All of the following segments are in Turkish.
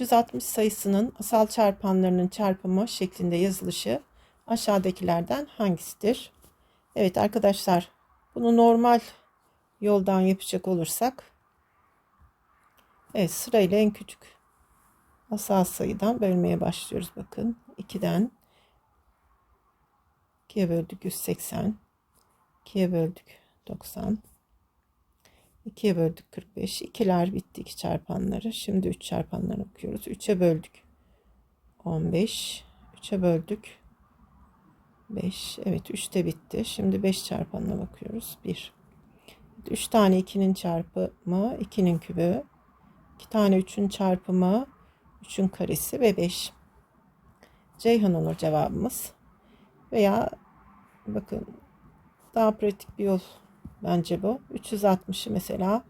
360 sayısının asal çarpanlarının çarpımı şeklinde yazılışı aşağıdakilerden hangisidir? Evet arkadaşlar bunu normal yoldan yapacak olursak evet sırayla en küçük asal sayıdan bölmeye başlıyoruz bakın 2'den 2'ye böldük 180 2'ye böldük 90 2'ye böldük 45 ikiler bitti 2 çarpanları. Şimdi 3 çarpanları okuyoruz. 3'e böldük 15 3'e böldük 5 evet 3 de bitti. Şimdi 5 çarpanına bakıyoruz. 1 3 tane 2'nin çarpımı 2'nin kübü. 2 tane 3'ün çarpımı 3'ün karesi ve 5 Ceyhan olur cevabımız. Veya bakın daha pratik bir yol bence bu. 360'ı mesela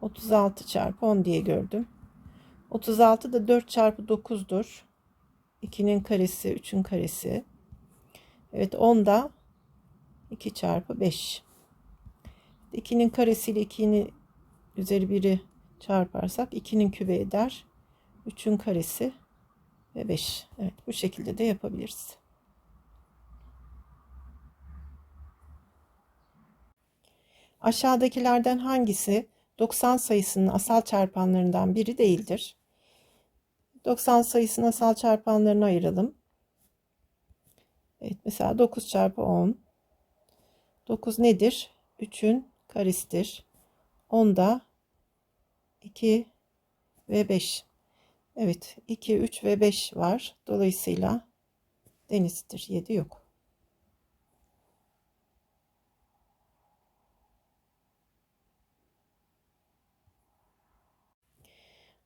36 çarpı 10 diye gördüm. 36 da 4 çarpı 9'dur 2'nin karesi 3'ün karesi. Evet 10 da 2 çarpı 5 2'nin karesiyle 2'nin üzeri 1'i çarparsak 2'nin kübe eder. 3'ün karesi ve 5 evet bu şekilde de yapabiliriz Aşağıdakilerden hangisi 90 sayısının asal çarpanlarından biri değildir? 90 sayısının asal çarpanlarını ayıralım. Evet mesela 9 çarpı 10. 9 nedir? 3'ün karesidir. 10 da 2 ve 5. Evet 2, 3 ve 5 var. Dolayısıyla denizdir. 7 yok.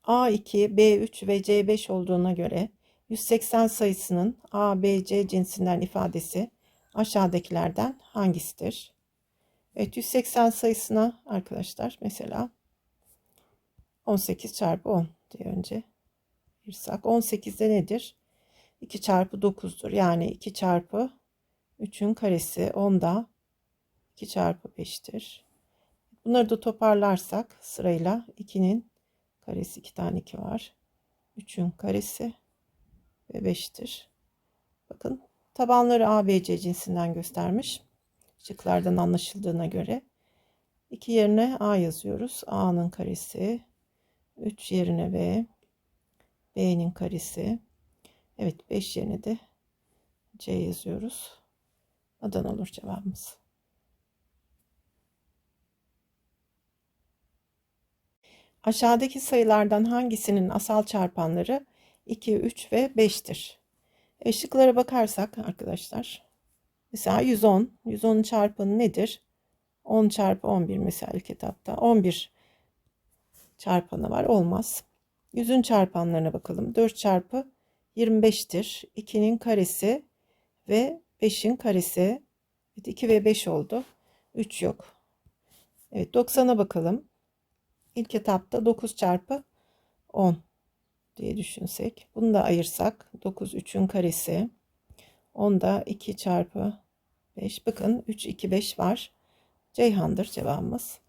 A2, B3 ve C5 olduğuna göre 180 sayısının A, B, C cinsinden ifadesi aşağıdakilerden hangisidir? Evet 180 sayısına arkadaşlar mesela 18 çarpı 10 diye önce ayırsak 18'de nedir? 2 çarpı 9'dur. Yani 2 çarpı 3'ün karesi 10'da 2 çarpı 5'tir. Bunları da toparlarsak sırayla 2'nin karesi 2 tane 2 var. 3'ün karesi ve 5'tir. Bakın tabanları ABC cinsinden göstermiş. Şıklardan anlaşıldığına göre. 2 yerine A yazıyoruz. A'nın karesi. 3 yerine B. B'nin karesi. Evet 5 yerine de C yazıyoruz. Adana olur cevabımız. Aşağıdaki sayılardan hangisinin asal çarpanları 2, 3 ve 5'tir? Eşliklere bakarsak arkadaşlar. Mesela 110. 110'un çarpanı nedir? 10 çarpı 11 mesela ilk etapta. 11 çarpanı var. Olmaz. 100'ün çarpanlarına bakalım. 4 çarpı 25'tir. 2'nin karesi ve 5'in karesi. Evet, 2 ve 5 oldu. 3 yok. Evet 90'a bakalım. İlk etapta 9 çarpı 10 diye düşünsek. Bunu da ayırsak 9 3'ün karesi. 10 da 2 çarpı 5. Bakın 3 2 5 var. Ceyhan'dır cevabımız.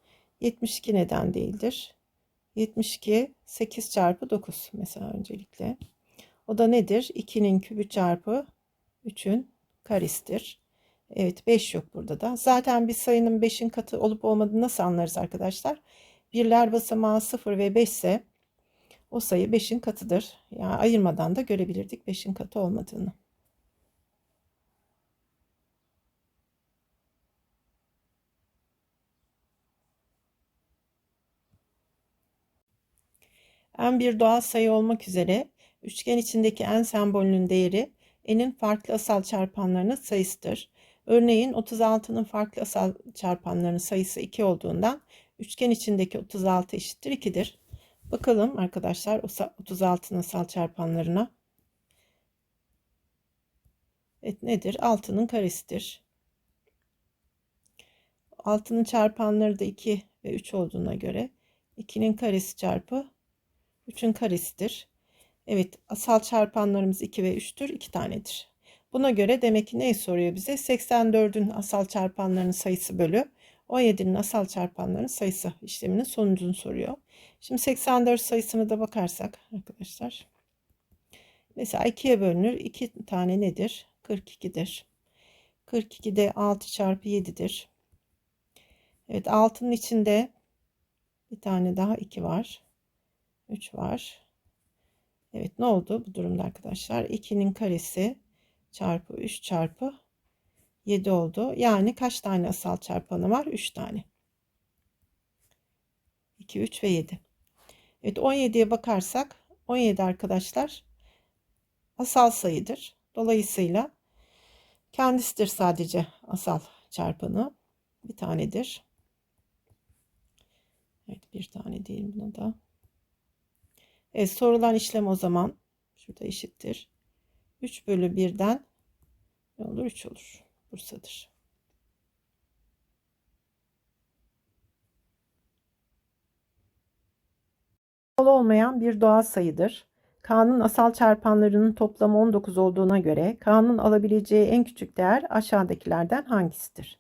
72 neden değildir? 72 8 çarpı 9 mesela öncelikle. O da nedir? 2'nin kübü çarpı 3'ün karesidir. Evet 5 yok burada da. Zaten bir sayının 5'in katı olup olmadığını nasıl anlarız arkadaşlar? Birler basamağı 0 ve 5 ise o sayı 5'in katıdır. Yani ayırmadan da görebilirdik 5'in katı olmadığını. En bir doğal sayı olmak üzere üçgen içindeki en sembolünün değeri n'in farklı asal çarpanlarının sayısıdır. Örneğin 36'nın farklı asal çarpanlarının sayısı 2 olduğundan üçgen içindeki 36 eşittir 2'dir. Bakalım arkadaşlar 36'nın asal çarpanlarına. Evet nedir? 6'nın karesidir. 6'nın çarpanları da 2 ve 3 olduğuna göre 2'nin karesi çarpı 3'ün karesidir. Evet asal çarpanlarımız 2 ve 3'tür. 2 tanedir. Buna göre demek ki neyi soruyor bize? 84'ün asal çarpanlarının sayısı bölü 17'nin asal çarpanlarının sayısı işleminin sonucunu soruyor. Şimdi 84 sayısına da bakarsak arkadaşlar. Mesela 2'ye bölünür. 2 tane nedir? 42'dir. 42 de 6 çarpı 7'dir. Evet 6'nın içinde bir tane daha 2 var. 3 var. Evet ne oldu bu durumda arkadaşlar? 2'nin karesi çarpı 3 çarpı 7 oldu. Yani kaç tane asal çarpanı var? 3 tane. 2, 3 ve 7. Evet 17'ye bakarsak 17 arkadaşlar asal sayıdır. Dolayısıyla kendisidir sadece asal çarpanı. Bir tanedir. Evet bir tane değil buna da. Evet sorulan işlem o zaman şurada eşittir. 3 bölü 1'den ne olur? 3 olur. Bursa'dır. olmayan bir doğal sayıdır. K'nın asal çarpanlarının toplamı 19 olduğuna göre K'nın alabileceği en küçük değer aşağıdakilerden hangisidir?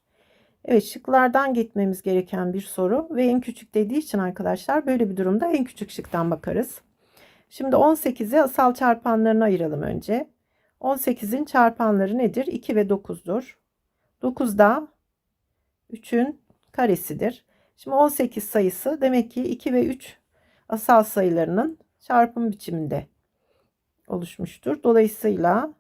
Evet şıklardan gitmemiz gereken bir soru ve en küçük dediği için arkadaşlar böyle bir durumda en küçük şıktan bakarız. Şimdi 18'i asal çarpanlarına ayıralım önce. 18'in çarpanları nedir? 2 ve 9'dur. 9 da 3'ün karesidir. Şimdi 18 sayısı demek ki 2 ve 3 asal sayılarının çarpım biçiminde oluşmuştur. Dolayısıyla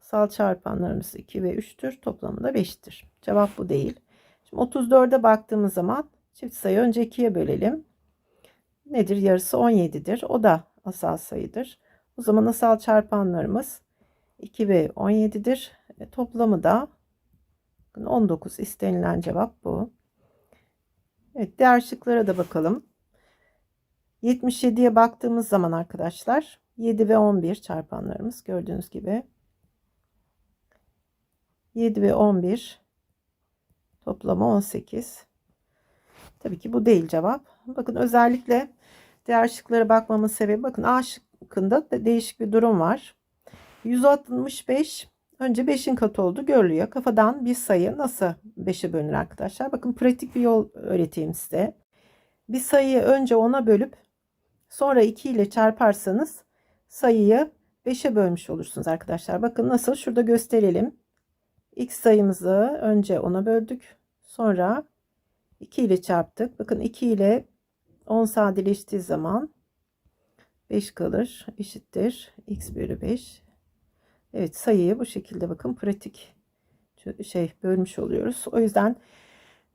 asal çarpanlarımız 2 ve 3'tür. Toplamı da 5'tir. Cevap bu değil. Şimdi 34'e baktığımız zaman çift sayı önce 2'ye bölelim. Nedir? Yarısı 17'dir. O da asal sayıdır. O zaman asal çarpanlarımız 2 ve 17'dir. E, toplamı da 19 istenilen cevap bu. Evet diğer şıklara da bakalım. 77'ye baktığımız zaman arkadaşlar 7 ve 11 çarpanlarımız gördüğünüz gibi 7 ve 11 toplamı 18. Tabii ki bu değil cevap. Bakın özellikle diğer şıklara bakmamın sebebi bakın A şıkkında da değişik bir durum var. 165 önce 5'in katı oldu görülüyor. Kafadan bir sayı nasıl 5'e bölünür arkadaşlar? Bakın pratik bir yol öğreteyim size. Bir sayıyı önce 10'a bölüp sonra 2 ile çarparsanız sayıyı 5'e bölmüş olursunuz arkadaşlar. Bakın nasıl şurada gösterelim. X sayımızı önce 10'a böldük. Sonra 2 ile çarptık. Bakın 2 ile 10 sadeleştiği zaman 5 kalır. Eşittir. X bölü 5. Evet sayıyı bu şekilde bakın pratik şey bölmüş oluyoruz. O yüzden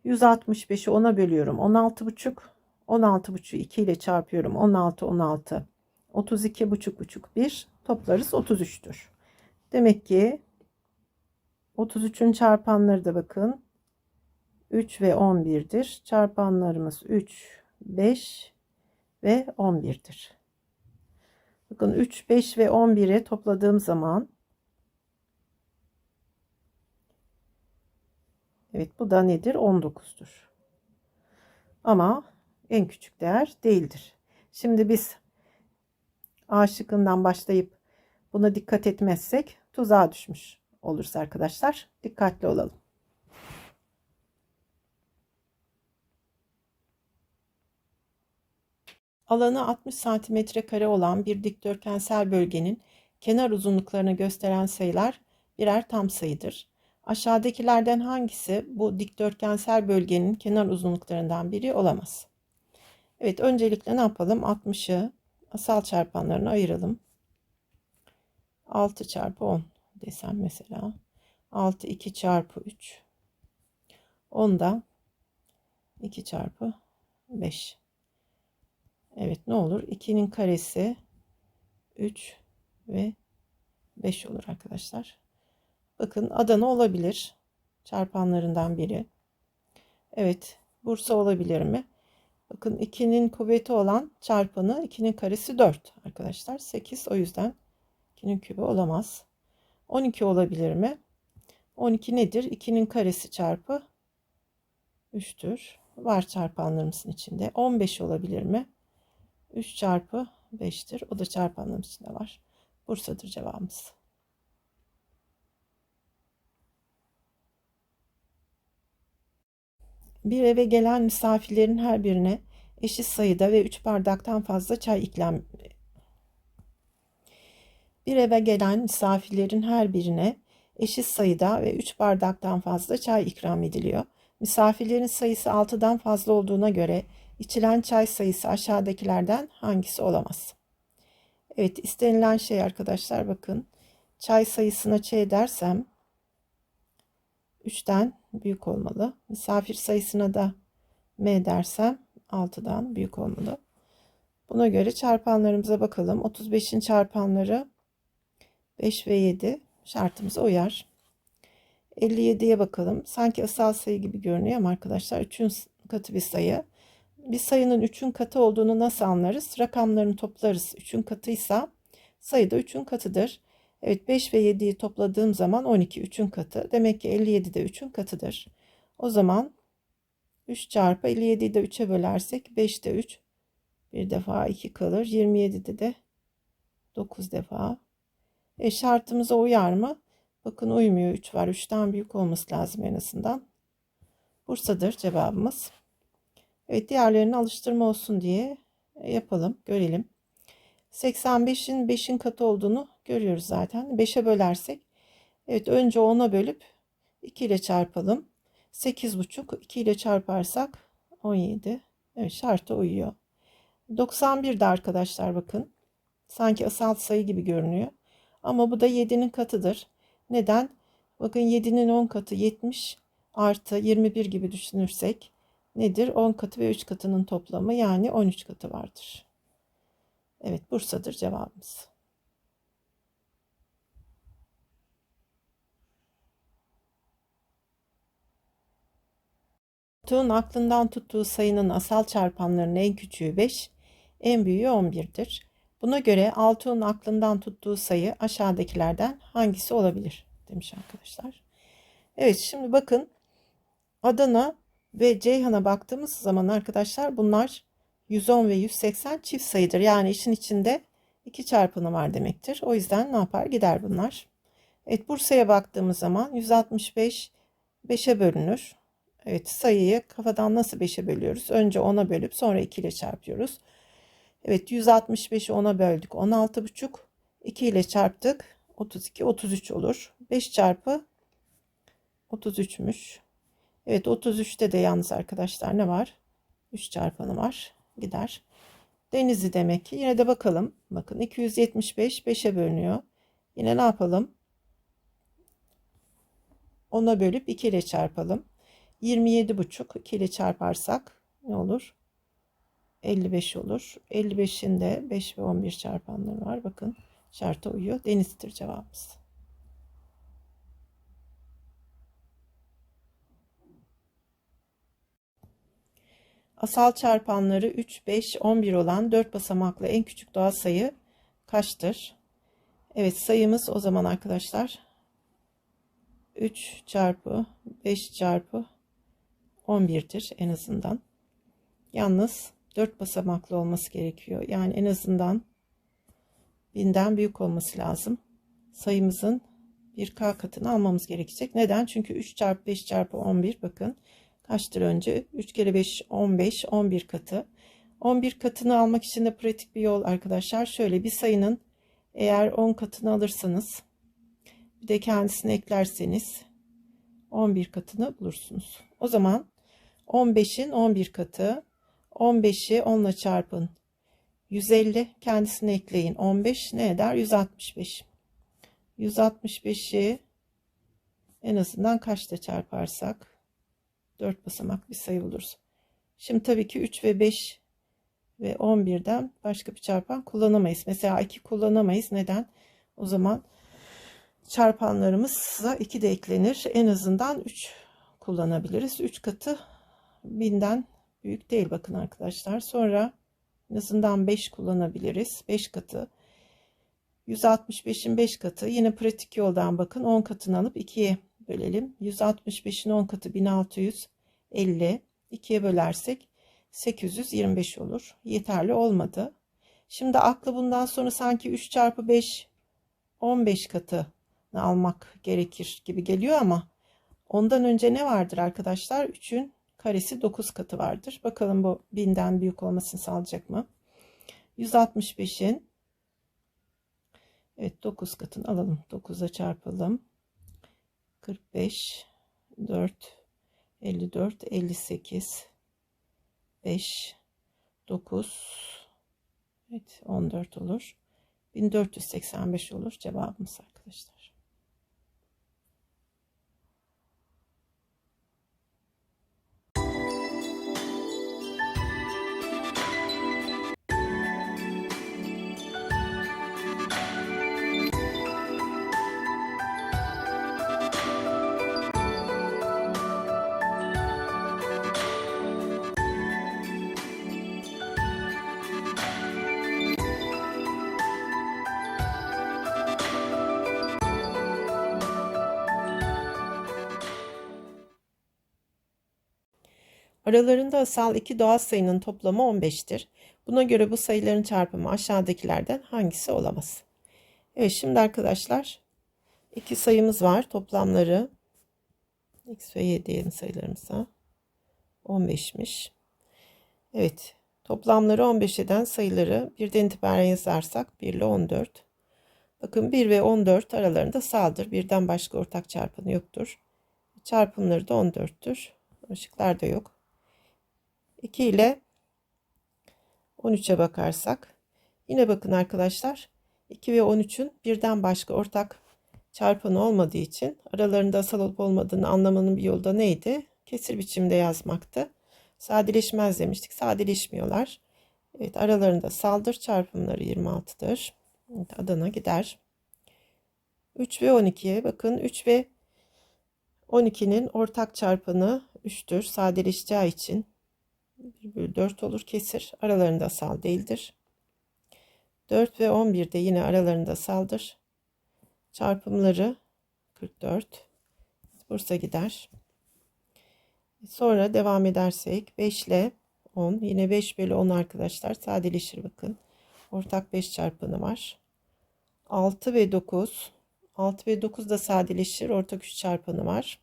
165'i 10'a bölüyorum. 16 buçuk. 16 buçuğu 2 ile çarpıyorum. 16 16. 32 buçuk buçuk 1 toplarız 33'tür. Demek ki 33'ün çarpanları da bakın 3 ve 11'dir. Çarpanlarımız 3, 5 ve 11'dir. Bakın 3, 5 ve 11'i topladığım zaman Evet bu da nedir? 19'dur. Ama en küçük değer değildir. Şimdi biz A şıkkından başlayıp buna dikkat etmezsek tuzağa düşmüş oluruz arkadaşlar. Dikkatli olalım. Alanı 60 santimetre kare olan bir dikdörtgensel bölgenin kenar uzunluklarını gösteren sayılar birer tam sayıdır. Aşağıdakilerden hangisi bu dikdörtgensel bölgenin kenar uzunluklarından biri olamaz? Evet öncelikle ne yapalım? 60'ı asal çarpanlarına ayıralım. 6 çarpı 10 desem mesela. 6 2 çarpı 3. 10 da 2 çarpı 5. Evet ne olur? 2'nin karesi 3 ve 5 olur arkadaşlar. Bakın Adana olabilir. Çarpanlarından biri. Evet Bursa olabilir mi? Bakın 2'nin kuvveti olan çarpanı 2'nin karesi 4 arkadaşlar. 8 o yüzden 2'nin kübü olamaz. 12 olabilir mi? 12 nedir? 2'nin karesi çarpı 3'tür. Var çarpanlarımızın içinde. 15 olabilir mi? 3 çarpı 5'tir. O da çarpanlarımız içinde var. Bursa'dır cevabımız. Bir eve gelen misafirlerin her birine eşit sayıda ve 3 bardaktan fazla çay ikram bir eve gelen misafirlerin her birine eşit sayıda ve 3 bardaktan fazla çay ikram ediliyor. Misafirlerin sayısı 6'dan fazla olduğuna göre içilen çay sayısı aşağıdakilerden hangisi olamaz? Evet istenilen şey arkadaşlar bakın. Çay sayısına ç dersem 3'ten büyük olmalı. Misafir sayısına da m dersem 6'dan büyük olmalı. Buna göre çarpanlarımıza bakalım. 35'in çarpanları 5 ve 7 şartımıza uyar. 57'ye bakalım. Sanki asal sayı gibi görünüyor ama arkadaşlar 3'ün katı bir sayı. Bir sayının 3'ün katı olduğunu nasıl anlarız? Rakamlarını toplarız. 3'ün katıysa sayı da 3'ün katıdır. Evet 5 ve 7'yi topladığım zaman 12 3'ün katı. Demek ki 57 de 3'ün katıdır. O zaman 3 çarpı 57'yi de 3'e bölersek 5 de 3. Bir defa 2 kalır. 27'de de 9 defa. E şartımıza uyar mı? Bakın uymuyor. 3 var. 3'ten büyük olması lazım en azından. Bursa'dır cevabımız. Evet diğerlerinin alıştırma olsun diye e, yapalım. Görelim. 85'in 5'in katı olduğunu görüyoruz zaten. 5'e bölersek evet önce 10'a bölüp 2 ile çarpalım. 8,5 2 ile çarparsak 17. Evet şarta uyuyor. 91 de arkadaşlar bakın. Sanki asal sayı gibi görünüyor. Ama bu da 7'nin katıdır. Neden? Bakın 7'nin 10 katı 70 artı 21 gibi düşünürsek nedir? 10 katı ve 3 katının toplamı yani 13 katı vardır. Evet Bursa'dır cevabımız. Tuğ'un aklından tuttuğu sayının asal çarpanlarının en küçüğü 5, en büyüğü 11'dir. Buna göre Altuğ'un aklından tuttuğu sayı aşağıdakilerden hangisi olabilir demiş arkadaşlar. Evet şimdi bakın Adana ve Ceyhan'a baktığımız zaman arkadaşlar bunlar 110 ve 180 çift sayıdır. Yani işin içinde iki çarpanı var demektir. O yüzden ne yapar? Gider bunlar. Evet Bursa'ya baktığımız zaman 165 5'e bölünür. Evet sayıyı kafadan nasıl 5'e bölüyoruz? Önce 10'a bölüp sonra 2 ile çarpıyoruz. Evet 165'i 10'a böldük. 16,5 2 ile çarptık. 32 33 olur. 5 çarpı 33'müş. Evet 33'te de yalnız arkadaşlar ne var? 3 çarpanı var. Gider. Denizli demek ki. Yine de bakalım. Bakın 275 5'e bölünüyor. Yine ne yapalım? 10'a bölüp 2 ile çarpalım. 27,5 2 ile çarparsak ne olur? 55 olur. 55'in de 5 ve 11 çarpanları var. Bakın şarta uyuyor. Denizli'dir cevabımız. Asal çarpanları 3, 5, 11 olan 4 basamaklı en küçük doğal sayı kaçtır? Evet sayımız o zaman arkadaşlar 3 çarpı 5 çarpı 11'dir en azından. Yalnız 4 basamaklı olması gerekiyor. Yani en azından binden büyük olması lazım. Sayımızın bir k katını almamız gerekecek. Neden? Çünkü 3 çarpı 5 çarpı 11 bakın kaçtır önce? 3 kere 5 15 11 katı. 11 katını almak için de pratik bir yol arkadaşlar. Şöyle bir sayının eğer 10 katını alırsanız bir de kendisini eklerseniz 11 katını bulursunuz. O zaman 15'in 11 katı 15'i 10 ile çarpın. 150 kendisine ekleyin. 15 ne eder? 165. 165'i en azından kaçta çarparsak 4 basamak bir sayı buluruz. Şimdi tabii ki 3 ve 5 ve 11'den başka bir çarpan kullanamayız. Mesela 2 kullanamayız. Neden? O zaman çarpanlarımıza 2 de eklenir. En azından 3 kullanabiliriz. 3 katı 1000'den büyük değil bakın arkadaşlar. Sonra en azından 5 kullanabiliriz. 5 katı. 165'in 5 katı. Yine pratik yoldan bakın 10 katını alıp 2'ye bölelim. 165'in 10 katı 1650. 2'ye bölersek 825 olur. Yeterli olmadı. Şimdi aklı bundan sonra sanki 3 çarpı 5 15 katı almak gerekir gibi geliyor ama ondan önce ne vardır arkadaşlar? 3'ün karesi 9 katı vardır. Bakalım bu 1000'den büyük olmasını sağlayacak mı? 165'in Evet 9 katını alalım. 9'a çarpalım. 45 4 54 58 5 9 Evet 14 olur. 1485 olur cevabımız arkadaşlar. Aralarında asal iki doğal sayının toplamı 15'tir. Buna göre bu sayıların çarpımı aşağıdakilerden hangisi olamaz? Evet şimdi arkadaşlar iki sayımız var. Toplamları x ve y diyelim sayılarımıza. 15'miş. Evet. Toplamları 15 eden sayıları birden itibaren yazarsak 1 ile 14. Bakın 1 ve 14 aralarında saldır. Birden başka ortak çarpanı yoktur. Çarpımları da 14'tür. Işıklar da yok. 2 ile 13'e bakarsak yine bakın arkadaşlar 2 ve 13'ün birden başka ortak çarpanı olmadığı için aralarında asal olup olmadığını anlamanın bir yolu da neydi? Kesir biçimde yazmaktı. Sadeleşmez demiştik. Sadeleşmiyorlar. Evet aralarında saldır çarpımları 26'dır. Evet, Adana gider. 3 ve 12'ye bakın 3 ve 12'nin ortak çarpanı 3'tür. Sadeleşeceği için 1 bölü 4 olur kesir. Aralarında asal değildir. 4 ve 11 de yine aralarında saldır. Çarpımları 44. Bursa gider. Sonra devam edersek 5 ile 10. Yine 5 bölü 10 arkadaşlar sadeleşir bakın. Ortak 5 çarpanı var. 6 ve 9. 6 ve 9 da sadeleşir. Ortak 3 çarpanı var.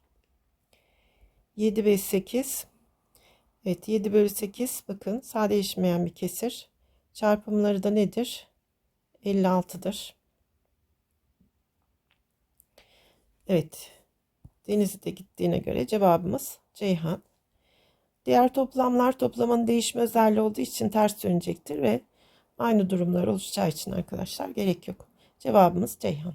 7 ve 8. Evet 7 bölü 8 bakın sadeleşmeyen bir kesir. Çarpımları da nedir? 56'dır. Evet. Denizli de gittiğine göre cevabımız Ceyhan. Diğer toplamlar toplamanın değişme özelliği olduğu için ters dönecektir ve aynı durumlar oluşacağı için arkadaşlar gerek yok. Cevabımız Ceyhan.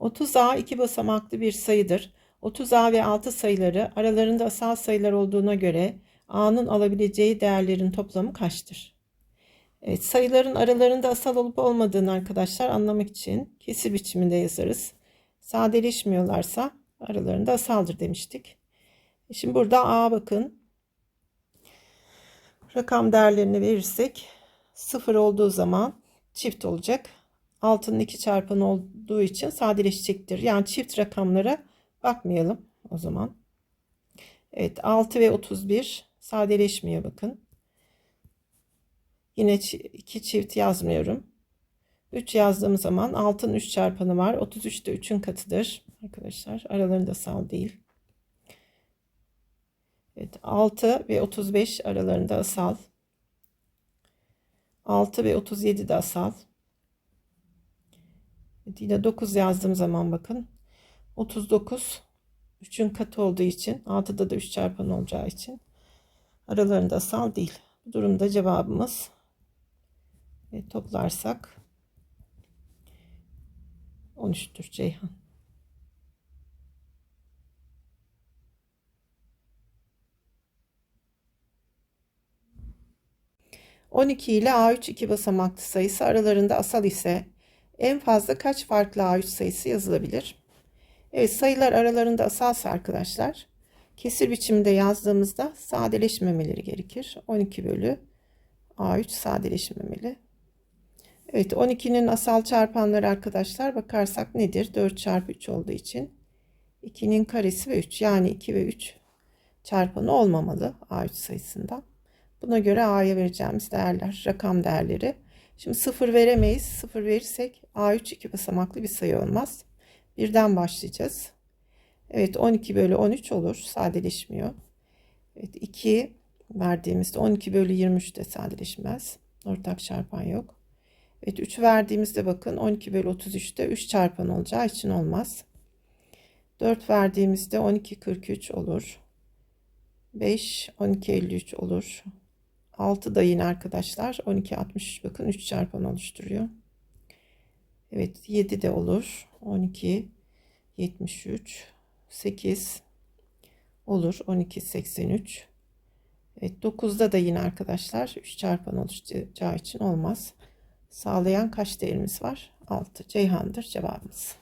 30A iki basamaklı bir sayıdır. 30A ve 6 sayıları aralarında asal sayılar olduğuna göre A'nın alabileceği değerlerin toplamı kaçtır? Evet, sayıların aralarında asal olup olmadığını arkadaşlar anlamak için kesir biçiminde yazarız. Sadeleşmiyorlarsa aralarında asaldır demiştik. Şimdi burada A bakın. Rakam değerlerini verirsek 0 olduğu zaman çift olacak. Altının 2 çarpanı olduğu için sadeleşecektir. Yani çift rakamlara bakmayalım o zaman. Evet 6 ve 31 sadeleşmiyor bakın. Yine 2 çift yazmıyorum. 3 yazdığım zaman 6'nın 3 çarpanı var. 33 de 3'ün katıdır. Arkadaşlar aralarında sal değil. Evet 6 ve 35 aralarında asal. 6 ve 37 de asal. Evet, yine 9 yazdığım zaman bakın 39 3'ün katı olduğu için 6'da da 3 çarpan olacağı için aralarında asal değil. Bu durumda cevabımız ve toplarsak 13'tür Ceyhan. ...12 ile A3 iki basamaklı sayısı aralarında asal ise... ...en fazla kaç farklı A3 sayısı yazılabilir? Evet sayılar aralarında asalsa arkadaşlar... ...kesir biçiminde yazdığımızda sadeleşmemeleri gerekir. 12 bölü A3 sadeleşmemeli. Evet 12'nin asal çarpanları arkadaşlar bakarsak nedir? 4 çarpı 3 olduğu için 2'nin karesi ve 3 yani 2 ve 3 çarpanı olmamalı A3 sayısında. Buna göre A'ya vereceğimiz değerler, rakam değerleri. Şimdi 0 veremeyiz. 0 verirsek A3 iki basamaklı bir sayı olmaz. Birden başlayacağız. Evet 12 bölü 13 olur. Sadeleşmiyor. Evet 2 verdiğimizde 12 bölü 23 de sadeleşmez. Ortak çarpan yok. Evet 3 verdiğimizde bakın 12 bölü 33'te 3 çarpan olacağı için olmaz. 4 verdiğimizde 12 43 olur. 5 12 53 olur. 6 da yine arkadaşlar 12 63 bakın 3 çarpan oluşturuyor. Evet 7 de olur. 12 73 8 olur. 12 83 Evet 9'da da yine arkadaşlar 3 çarpan oluşacağı için olmaz. Sağlayan kaç değerimiz var? 6. Ceyhan'dır cevabımız.